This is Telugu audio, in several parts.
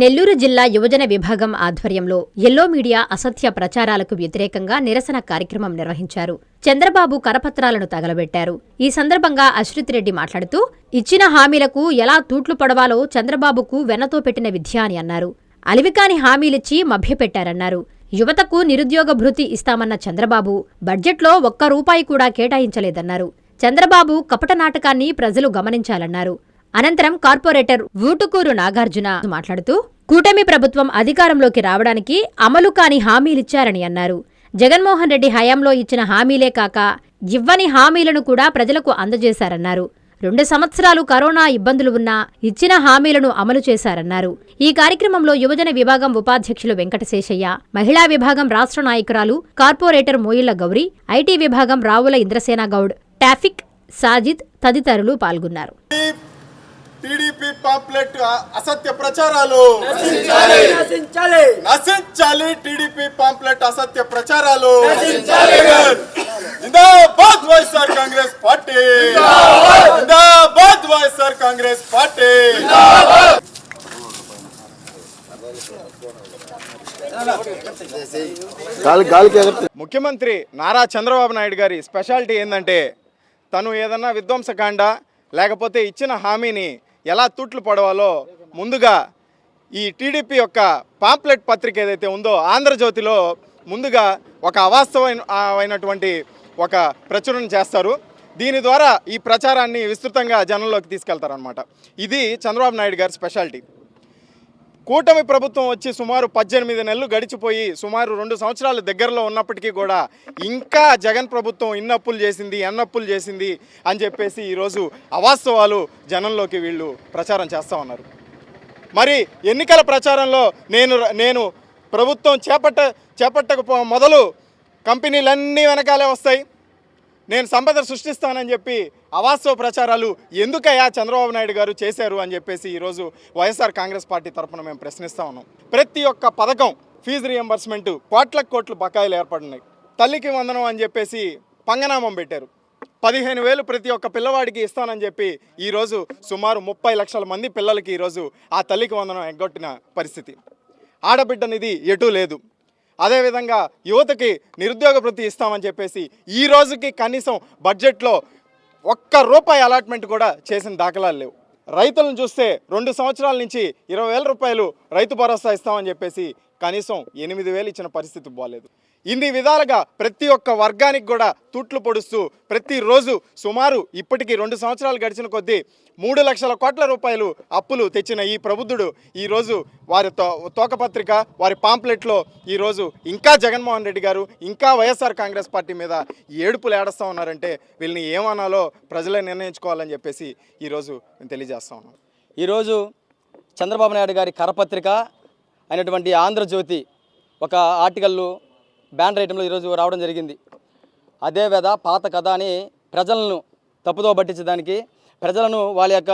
నెల్లూరు జిల్లా యువజన విభాగం ఆధ్వర్యంలో ఎల్లో మీడియా అసత్య ప్రచారాలకు వ్యతిరేకంగా నిరసన కార్యక్రమం నిర్వహించారు. చంద్రబాబు కరపత్రాలను తగలబెట్టారు. ఈ సందర్భంగా అశ్రిత్ రెడ్డి మాట్లాడుతూ ఇచ్చిన హామీలకు ఎలా తూట్లు పడవాలో చంద్రబాబుకు వెన్నతో పెట్టిన విద్య అని అన్నారు. అలివికాని హామీలిచ్చి మభ్యపెట్టారన్నారు. యువతకు నిరుద్యోగ భృతి ఇస్తామన్న చంద్రబాబు బడ్జెట్లో ఒక్క రూపాయి కూడా కేటాయించలేదన్నారు. చంద్రబాబు కపట నాటకాన్ని ప్రజలు గమనించాలన్నారు. అనంతరం కార్పొరేటర్ ఊటుకూరు నాగార్జున మాట్లాడుతూ కూటమి ప్రభుత్వం అధికారంలోకి రావడానికి అమలు కాని హామీలిచ్చారని అన్నారు. జగన్మోహన్ రెడ్డి హయాంలో ఇచ్చిన హామీలే కాక ఇవ్వని హామీలను కూడా ప్రజలకు అందజేశారన్నారు. రెండు సంవత్సరాలు కరోనా ఇబ్బందులు ఉన్నా ఇచ్చిన హామీలను అమలు చేశారన్నారు. ఈ కార్యక్రమంలో యువజన విభాగం ఉపాధ్యక్షులు వెంకటశేషయ్య మహిళా విభాగం రాష్ట్ర నాయకురాలు కార్పొరేటర్ మోయిళ్ళ గౌరి ఐటీ విభాగం రావుల ఇంద్రసేన గౌడ్ ట్రాఫిక్ సాజిద్ తదితరులు పాల్గొన్నారు. టీడీపీ పాంప్లెట్ అసత్య ప్రచారాలు. నశించాలి. నశించాలి. నశించాలి టీడీపీ పాంప్లెట్ అసత్య ప్రచారాలు. జిందాబాద్ వైఎస్ఆర్ కాంగ్రెస్ పార్టీ. జిందాబాద్. YSR Congress party. ముఖ్యమంత్రి నారా చంద్రబాబు నాయుడు గారి స్పెషాలిటీ ఏంటంటే తను ఏదన్నా విధ్వంసకాండ లేకపోతే ఇచ్చిన హామీని ఎలా తూట్లు పడవాలో ముందుగా ఈ టీడీపీ యొక్క పాంప్లెట్ పత్రిక ఏదైతే ఉందో ఆంధ్రజ్యోతిలో ముందుగా ఒక అవాస్తవమైన అయినటువంటి ఒక ప్రచురణ చేస్తారు. దీని ద్వారా ఈ ప్రచారాన్ని విస్తృతంగా జనంలోకి తీసుకెళ్తారనమాట ఇది చంద్రబాబు నాయుడు గారి స్పెషాలిటీ. కూటమి ప్రభుత్వం వచ్చి సుమారు పద్దెనిమిది నెలలు గడిచిపోయి సుమారు రెండు సంవత్సరాల దగ్గరలో ఉన్నప్పటికీ కూడా ఇంకా జగన్ ప్రభుత్వం ఇన్నప్పులు చేసింది ఎన్నప్పులు చేసింది అని చెప్పేసి ఈరోజు అవాస్తవాలు జనంలోకి వీళ్ళు ప్రచారం చేస్తూ ఉన్నారు. మరి ఎన్నికల ప్రచారంలో నేను నేను ప్రభుత్వం చేపట్ట చేపట్టకపో మొదలు కంపెనీలన్నీ వెనకాలే వస్తాయి. నేను సంపద సృష్టిస్తానని చెప్పి అవాస్తవ ప్రచారాలు ఎందుకయ్యా చంద్రబాబు నాయుడు గారు చేశారు అని చెప్పేసి ఈరోజు వైఎస్ఆర్ కాంగ్రెస్ పార్టీ తరఫున మేము ప్రశ్నిస్తా ఉన్నాం. ప్రతి ఒక్క పథకం ఫీజు రియంబర్స్మెంట్ కోట్ల కోట్లు బకాయిలు ఏర్పడినాయి. తల్లికి వందనం అని చెప్పేసి పంగనామం పెట్టారు. పదిహేను వేలు ప్రతి ఒక్క పిల్లవాడికి ఇస్తానని చెప్పి ఈరోజు సుమారు ముప్పై లక్షల మంది పిల్లలకి ఈరోజు ఆ తల్లికి వందనం ఎగ్గొట్టిన పరిస్థితి. ఆడబిడ్డ నిధి ఎటూ లేదు. అదేవిధంగా యువతకి నిరుద్యోగ వృత్తి ఇస్తామని చెప్పేసి ఈ రోజుకి కనీసం బడ్జెట్లో ఒక్క రూపాయి అలాట్మెంట్ కూడా చేసిన దాఖలాలు లేవు. రైతులను చూస్తే రెండు సంవత్సరాల నుంచి ఇరవై వేల రూపాయలు రైతు భరోసా ఇస్తామని చెప్పేసి కనీసం ఎనిమిది వేలు ఇచ్చిన పరిస్థితి బాగాలేదు ఇన్ని విధాలుగా ప్రతి ఒక్క వర్గానికి కూడా తూట్లు పొడుస్తూ ప్రతిరోజు సుమారు ఇప్పటికీ రెండు సంవత్సరాలు గడిచిన కొద్దీ మూడు లక్షల కోట్ల రూపాయలు అప్పులు తెచ్చిన ఈ ప్రబుద్ధుడు ఈరోజు వారి తో తోకపత్రిక వారి పాంప్లెట్లో ఈరోజు ఇంకా జగన్మోహన్ రెడ్డి గారు ఇంకా వైఎస్ఆర్ కాంగ్రెస్ పార్టీ మీద ఏడుపులు ఏడస్తా ఉన్నారంటే వీళ్ళని ఏమనాలో ప్రజలే నిర్ణయించుకోవాలని చెప్పేసి ఈరోజు మేము తెలియజేస్తా ఉన్నాం. ఈరోజు చంద్రబాబు నాయుడు గారి కరపత్రిక అయినటువంటి ఆంధ్రజ్యోతి ఒక ఆర్టికల్ బ్యానర్ ఐటెంలో ఈరోజు రావడం జరిగింది. అదే వేద పాత కథ అని ప్రజలను తప్పుదో పట్టించడానికి ప్రజలను వాళ్ళ యొక్క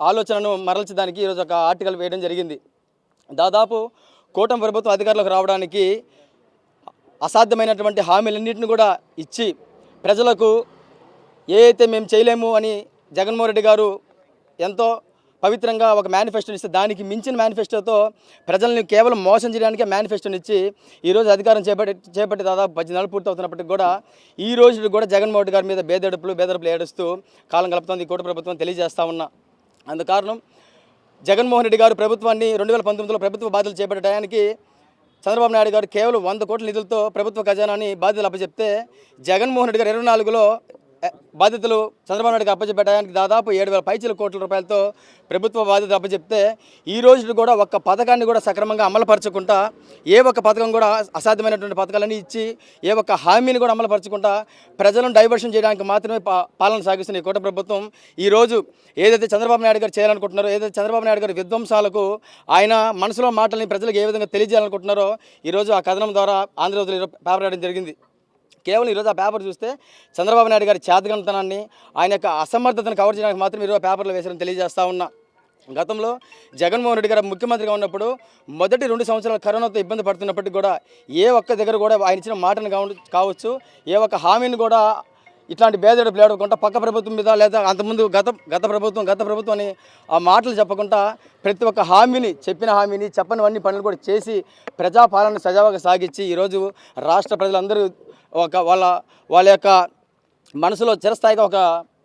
ఆలోచనను మరల్చడానికి ఈరోజు ఒక ఆర్టికల్ వేయడం జరిగింది. దాదాపు కూటమి ప్రభుత్వం అధికారంలోకి రావడానికి అసాధ్యమైనటువంటి హామీలన్నింటిని కూడా ఇచ్చి ప్రజలకు ఏ అయితే మేము చేయలేము అని జగన్మోహన్ రెడ్డి గారు ఎంతో పవిత్రంగా ఒక మేనిఫెస్టోని ఇస్తే దానికి మించిన మేనిఫెస్టోతో ప్రజల్ని కేవలం మోసం చేయడానికే మేనిఫెస్టోని ఇచ్చి ఈరోజు అధికారం చేపట్టి చేపట్టి దాదాపు పది నెలలు పూర్తి అవుతున్నప్పటికీ కూడా ఈ రోజు కూడా జగన్మోహన్ రెడ్డి గారి మీద బేదడుపులు బేదడుపులు ఏడుస్తూ కాలం గలుపుతోంది ఈ ప్రభుత్వం తెలియజేస్తా ఉన్నా. అందు కారణం జగన్మోహన్ రెడ్డి గారు ప్రభుత్వాన్ని రెండు వేల పంతొమ్మిదిలో ప్రభుత్వ బాధ్యతలు చేపట్టడానికి చంద్రబాబు నాయుడు గారు కేవలం వంద కోట్ల నిధులతో ప్రభుత్వ ఖజానాని బాధ్యతలు అప్పచెప్తే జగన్మోహన్ రెడ్డి గారు ఇరవై నాలుగులో బాధ్యతలు చంద్రబాబు నాయుడుకి అప్పచెప్పడానికి దాదాపు ఏడు వేల పైచీల కోట్ల రూపాయలతో ప్రభుత్వ బాధ్యతలు అప్పచెప్తే ఈ రోజు కూడా ఒక్క పథకాన్ని కూడా సక్రమంగా అమలుపరచకుండా ఏ ఒక్క పథకం కూడా అసాధ్యమైనటువంటి పథకాలన్నీ ఇచ్చి ఏ ఒక్క హామీని కూడా అమలుపరచకుండా ప్రజలను డైవర్షన్ చేయడానికి మాత్రమే పాలన సాగిస్తున్న ఈ కూట ప్రభుత్వం ఈ రోజు ఏదైతే చంద్రబాబు నాయుడు గారు చేయాలనుకుంటున్నారో ఏదైతే చంద్రబాబు నాయుడు గారి విధ్వంసాలకు ఆయన మనసులో మాటల్ని ప్రజలకు ఏ విధంగా తెలియజేయాలనుకుంటున్నారో ఈరోజు ఆ కథనం ద్వారా ఆంధ్రజ్యోతిలో పేపర్ రాయడం జరిగింది. కేవలం ఈరోజు ఆ పేపర్ చూస్తే చంద్రబాబు నాయుడు గారి చేతగంతనాన్ని ఆయన యొక్క అసమర్థతను కవర్ చేయడానికి మాత్రం ఈరోజు పేపర్లో వేసారని తెలియజేస్తా ఉన్నా. గతంలో జగన్మోహన్ రెడ్డి గారు ముఖ్యమంత్రిగా ఉన్నప్పుడు మొదటి రెండు సంవత్సరాలు కరోనాతో ఇబ్బంది పడుతున్నప్పటికీ కూడా ఏ ఒక్క దగ్గర కూడా ఆయన ఇచ్చిన మాటను కావచ్చు ఏ ఒక్క హామీని కూడా ఇట్లాంటి బేదడుపులు లేడకుండా పక్క ప్రభుత్వం మీద లేదా అంతకుముందు గత గత ప్రభుత్వం గత ప్రభుత్వం అని ఆ మాటలు చెప్పకుండా ప్రతి ఒక్క హామీని చెప్పిన హామీని చెప్పనివన్నీ పనులు కూడా చేసి ప్రజాపాలన సజావుగా సాగించి ఈరోజు రాష్ట్ర ప్రజలందరూ ఒక వాళ్ళ వాళ్ళ యొక్క మనసులో చిరస్థాయిగా ఒక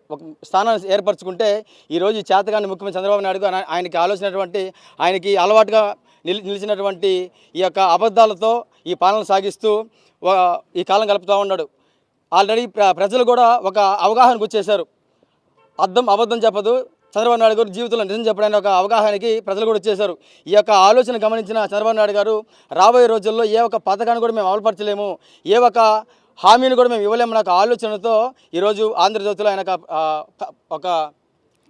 ఒక స్థానాన్ని ఏర్పరచుకుంటే ఈరోజు ఈ చేతగాని ముఖ్యమంత్రి చంద్రబాబు నాయుడు ఆయనకి ఆలోచనటువంటి ఆయనకి అలవాటుగా నిలి నిలిచినటువంటి ఈ యొక్క అబద్ధాలతో ఈ పాలన సాగిస్తూ ఈ కాలం గడుపుతూ ఉన్నాడు. ఆల్రెడీ ప్ర- ప్రజలు కూడా ఒక అవగాహనకు వచ్చేసారు అర్థం అబద్ధం చెప్పదు. చంద్రబాబు నాయుడు గారు జీవితంలో నిజం చెప్పడానికి ఒక అవగాహనకి ప్రజలు కూడా వచ్చేశారు. ఈ యొక్క ఆలోచన గమనించిన చంద్రబాబు నాయుడు గారు రాబోయే రోజుల్లో ఏ ఒక్క పథకాన్ని కూడా మేము అమలుపరచలేము. ఏ ఒక్క హామీని కూడా మేము ఇవ్వలేము నాకు ఆలోచనతో ఈరోజు ఆంధ్రజ్యోతిలో ఆయన ఒక, ఒక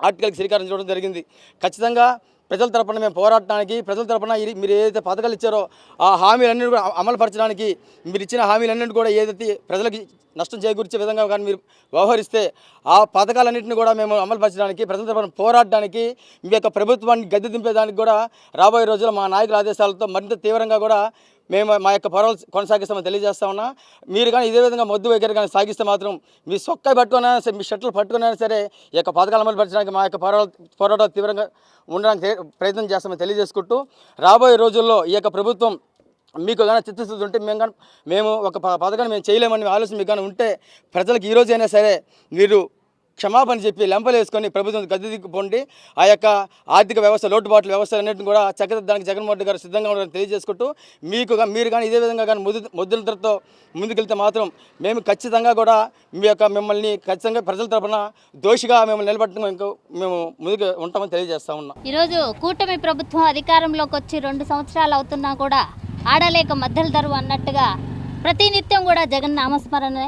ఆర్టికల్కి శ్రీకారం చూడడం జరిగింది. ఖచ్చితంగా ప్రజల తరపున మేము పోరాడటానికి ప్రజల తరపున మీరు ఏదైతే పథకాలు ఇచ్చారో ఆ హామీలన్నింటి కూడా అమలుపరచడానికి మీరు ఇచ్చిన హామీలన్నింటి కూడా ఏదైతే ప్రజలకి నష్టం చేకూర్చే విధంగా కానీ మీరు వ్యవహరిస్తే ఆ పథకాలన్నింటిని కూడా మేము అమలుపరచడానికి ప్రజల తరపున పోరాడడానికి మీ యొక్క ప్రభుత్వాన్ని గద్దె దింపేదానికి కూడా రాబోయే రోజుల్లో మా నాయకుల ఆదేశాలతో మరింత తీవ్రంగా కూడా మేము మా యొక్క పోరాలు కొనసాగిస్తామని తెలియజేస్తా ఉన్నా. మీరు కానీ ఇదే విధంగా మొద్దు వైఖరి కానీ సాగిస్తే మాత్రం మీ సొక్క పట్టుకున్నా సరే మీ షర్ట్లు పట్టుకున్నా సరే ఈ యొక్క పథకాలు అమలుపరచడానికి మా యొక్క పోరాటాలు పోరాటాలు తీవ్రంగా ఉండడానికి ప్రయత్నం చేస్తామని తెలియజేసుకుంటూ రాబోయే రోజుల్లో ఈ యొక్క ప్రభుత్వం మీకు కానీ చిత్తశుద్ధి ఉంటే మేము కానీ మేము ఒక ప- పథకాన్ని మేము చేయలేమని ఆలోచన మీకు కానీ ఉంటే ప్రజలకు ఈ సరే మీరు క్షమాపణ చెప్పి లెంపలు వేసుకొని ప్రభుత్వం గద్దె దిక్కుపోండి ఆ యొక్క ఆర్థిక వ్యవస్థ లోటుబాట్ల వ్యవస్థ అన్నింటిని కూడా చక్కదిద్దడానికి జగన్మోహన్ రెడ్డి గారు సిద్ధంగా ఉండాలని తెలియజేసుకుంటూ మీకు మీరు కానీ ఇదే విధంగా కానీ ముద్దు ముద్దులతో ముందుకెళ్తే మాత్రం మేము ఖచ్చితంగా కూడా మీ యొక్క మిమ్మల్ని ఖచ్చితంగా ప్రజల తరపున దోషిగా మిమ్మల్ని నిలబెట్టడం మేము ముందుకు ఉంటామని తెలియజేస్తా ఉన్నాం. ఈరోజు కూటమి ప్రభుత్వం అధికారంలోకి వచ్చి రెండు సంవత్సరాలు అవుతున్నా కూడా ఆడలేక మధ్యల దరువు అన్నట్టుగా ప్రతినిత్యం కూడా జగన్ నామస్మరణే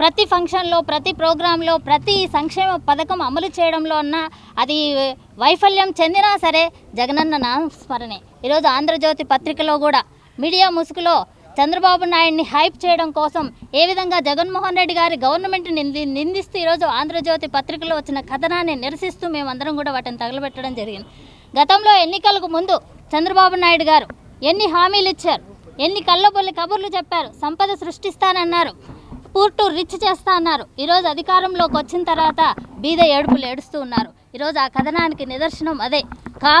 ప్రతి ఫంక్షన్లో ప్రతి ప్రోగ్రాంలో ప్రతి సంక్షేమ పథకం అమలు చేయడంలో ఉన్న అది వైఫల్యం చెందినా సరే జగనన్న నామస్మరణే ఈరోజు ఆంధ్రజ్యోతి పత్రికలో కూడా మీడియా ముసుగులో చంద్రబాబు నాయుడిని హైప్ చేయడం కోసం ఏ విధంగా జగన్మోహన్ రెడ్డి గారి గవర్నమెంట్ నింది నిందిస్తూ ఈరోజు ఆంధ్రజ్యోతి పత్రికలో వచ్చిన కథనాన్ని నిరసిస్తూ మేమందరం కూడా వాటిని తగలబెట్టడం జరిగింది. గతంలో ఎన్నికలకు ముందు చంద్రబాబు నాయుడు గారు ఎన్ని హామీలు ఇచ్చారు? ఎన్ని కళ్ళబొల్లి కబుర్లు చెప్పారు? సంపద సృష్టిస్తానన్నారు. పూర్ టు రిచ్ చేస్తా అన్నారు. ఈరోజు అధికారంలోకి వచ్చిన తర్వాత బీద ఏడుపులు ఏడుస్తూ ఉన్నారు. ఈరోజు ఆ కథనానికి నిదర్శనం అదే. కా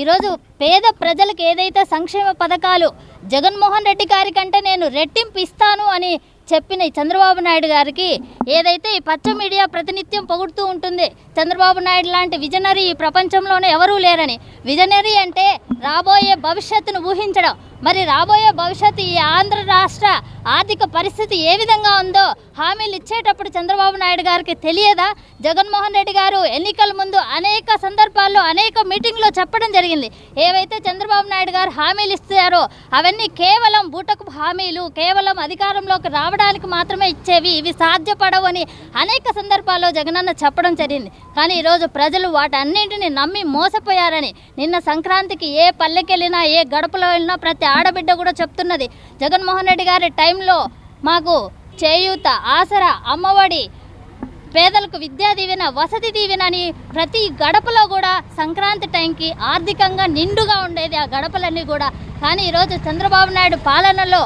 ఈరోజు పేద ప్రజలకు ఏదైతే సంక్షేమ పథకాలు జగన్మోహన్ రెడ్డి గారి కంటే నేను రెట్టింపు ఇస్తాను అని చెప్పిన చంద్రబాబు నాయుడు గారికి ఏదైతే ఈ పచ్చ మీడియా ప్రతినిత్యం పొగుడుతూ ఉంటుంది చంద్రబాబు నాయుడు లాంటి విజనరీ ఈ ప్రపంచంలోనే ఎవరూ లేరని. విజనరీ అంటే రాబోయే భవిష్యత్తును ఊహించడం. మరి రాబోయే భవిష్యత్తు ఈ ఆంధ్ర రాష్ట్ర ఆర్థిక పరిస్థితి ఏ విధంగా ఉందో హామీలు ఇచ్చేటప్పుడు చంద్రబాబు నాయుడు గారికి తెలియదా? జగన్మోహన్ రెడ్డి గారు ఎన్నికల ముందు అనేక సందర్భాల్లో అనేక మీటింగ్లో చెప్పడం జరిగింది. ఏవైతే చంద్రబాబు నాయుడు గారు హామీలు ఇస్తారో అవన్నీ కేవలం బూటకు హామీలు కేవలం అధికారంలోకి రావడానికి మాత్రమే ఇచ్చేవి. ఇవి సాధ్యపడవని అనేక సందర్భాల్లో జగనన్న చెప్పడం జరిగింది. కానీ ఈరోజు ప్రజలు వాటన్నింటిని నమ్మి మోసపోయారని నిన్న సంక్రాంతికి ఏ పల్లెకెళ్ళినా ఏ గడపలో వెళ్ళినా ప్రతి ఆడబిడ్డ కూడా చెప్తున్నది. జగన్మోహన్ రెడ్డి గారి టైంలో మాకు చేయూత ఆసరా అమ్మఒడి పేదలకు విద్యా దీవెన వసతి దీవెన అని ప్రతి గడపలో కూడా సంక్రాంతి టైంకి ఆర్థికంగా నిండుగా ఉండేది ఆ గడపలన్నీ కూడా. కానీ ఈరోజు చంద్రబాబు నాయుడు పాలనలో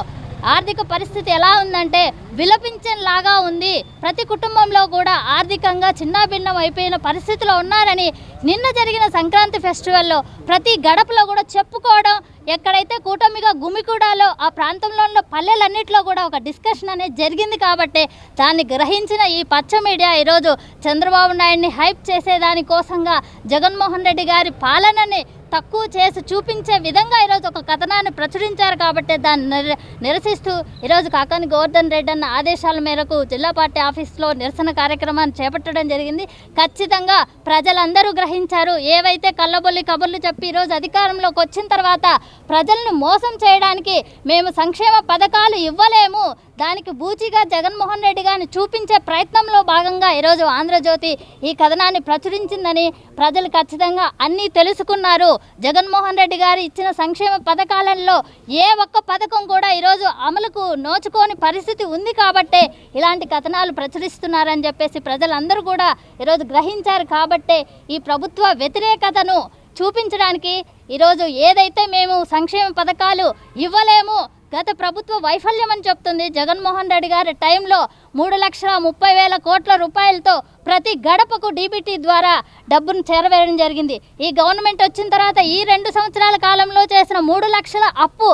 ఆర్థిక పరిస్థితి ఎలా ఉందంటే విలపించేలాగా ఉంది. ప్రతి కుటుంబంలో కూడా ఆర్థికంగా చిన్నాభిన్నం అయిపోయిన పరిస్థితిలో ఉన్నారని నిన్న జరిగిన సంక్రాంతి ఫెస్టివల్లో ప్రతి గడపలో కూడా చెప్పుకోవడం ఎక్కడైతే కూటమిగా గుమికూడాలో ఆ ప్రాంతంలో ఉన్న పల్లెలన్నింటిలో కూడా ఒక డిస్కషన్ అనేది జరిగింది కాబట్టి దాన్ని గ్రహించిన ఈ పచ్చ మీడియా ఈరోజు చంద్రబాబు నాయుడిని హైప్ చేసేదాని కోసంగా జగన్మోహన్ రెడ్డి గారి పాలనని తక్కువ చేసి చూపించే విధంగా ఈరోజు ఒక కథనాన్ని ప్రచురించారు కాబట్టి దాన్ని నిర- నిరసిస్తూ ఈరోజు కాకాని గోవర్ధన్ రెడ్డి అన్న ఆదేశాల మేరకు జిల్లా పార్టీ ఆఫీస్లో నిరసన కార్యక్రమాన్ని చేపట్టడం జరిగింది. ఖచ్చితంగా ప్రజలందరూ గ్రహించారు. ఏవైతే కళ్ళబొల్లి కబుర్లు చెప్పి ఈరోజు అధికారంలోకి వచ్చిన తర్వాత ప్రజలను మోసం చేయడానికి మేము సంక్షేమ పథకాలు ఇవ్వలేము. దానికి బూచిగా జగన్మోహన్ రెడ్డి గారిని చూపించే ప్రయత్నంలో భాగంగా ఈరోజు ఆంధ్రజ్యోతి ఈ కథనాన్ని ప్రచురించిందని ప్రజలు ఖచ్చితంగా అన్నీ తెలుసుకున్నారు. జగన్మోహన్ రెడ్డి గారు ఇచ్చిన సంక్షేమ పథకాలలో ఏ ఒక్క పథకం కూడా ఈరోజు అమలుకు నోచుకోని పరిస్థితి ఉంది కాబట్టే ఇలాంటి కథనాలు ప్రచురిస్తున్నారని చెప్పేసి ప్రజలందరూ కూడా ఈరోజు గ్రహించారు కాబట్టే ఈ ప్రభుత్వ వ్యతిరేకతను చూపించడానికి ఈరోజు ఏదైతే మేము సంక్షేమ పథకాలు ఇవ్వలేము గత ప్రభుత్వ వైఫల్యం అని చెప్తుంది జగన్మోహన్ రెడ్డి గారి. టైంలో మూడు లక్షల ముప్పై వేల కోట్ల రూపాయలతో ప్రతి గడపకు డీబీటీ ద్వారా డబ్బును చేరవేయడం జరిగింది. ఈ గవర్నమెంట్ వచ్చిన తర్వాత ఈ రెండు సంవత్సరాల కాలంలో చేసిన మూడు లక్షల అప్పు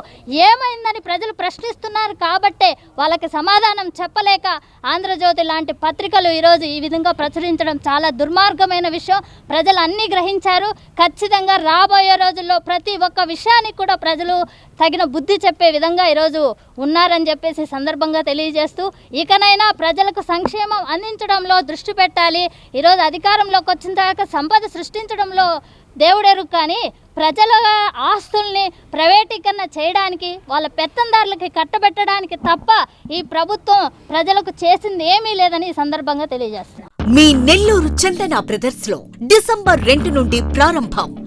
ఏమైందని ప్రజలు ప్రశ్నిస్తున్నారు కాబట్టే వాళ్ళకి సమాధానం చెప్పలేక ఆంధ్రజ్యోతి లాంటి పత్రికలు ఈరోజు ఈ విధంగా ప్రచురించడం చాలా దుర్మార్గమైన విషయం. ప్రజలు అన్నీ గ్రహించారు. ఖచ్చితంగా రాబోయే రోజుల్లో ప్రతి ఒక్క విషయానికి కూడా ప్రజలు తగిన బుద్ధి చెప్పే విధంగా ఈరోజు ఉన్నారని చెప్పేసి సందర్భంగా తెలియజేస్తూ ఇకనైనా ప్రజలకు సంక్షేమం అందించడంలో దృష్టి పెట్టాలి ఈరోజు అధికారంలోకి వచ్చిన తర్వాత సంపద సృష్టించడంలో దేవుడెరుగు కానీ ప్రజల ఆస్తుల్ని ప్రైవేటీకరణ చేయడానికి వాళ్ళ పెత్తందారులకి కట్టబెట్టడానికి తప్ప ఈ ప్రభుత్వం ప్రజలకు చేసింది ఏమీ లేదని ఈ సందర్భంగా తెలియజేస్తున్నారు మీ నెల్లూరు చందన బ్రదర్స్లో డిసెంబర్ రెండు నుండి ప్రారంభం.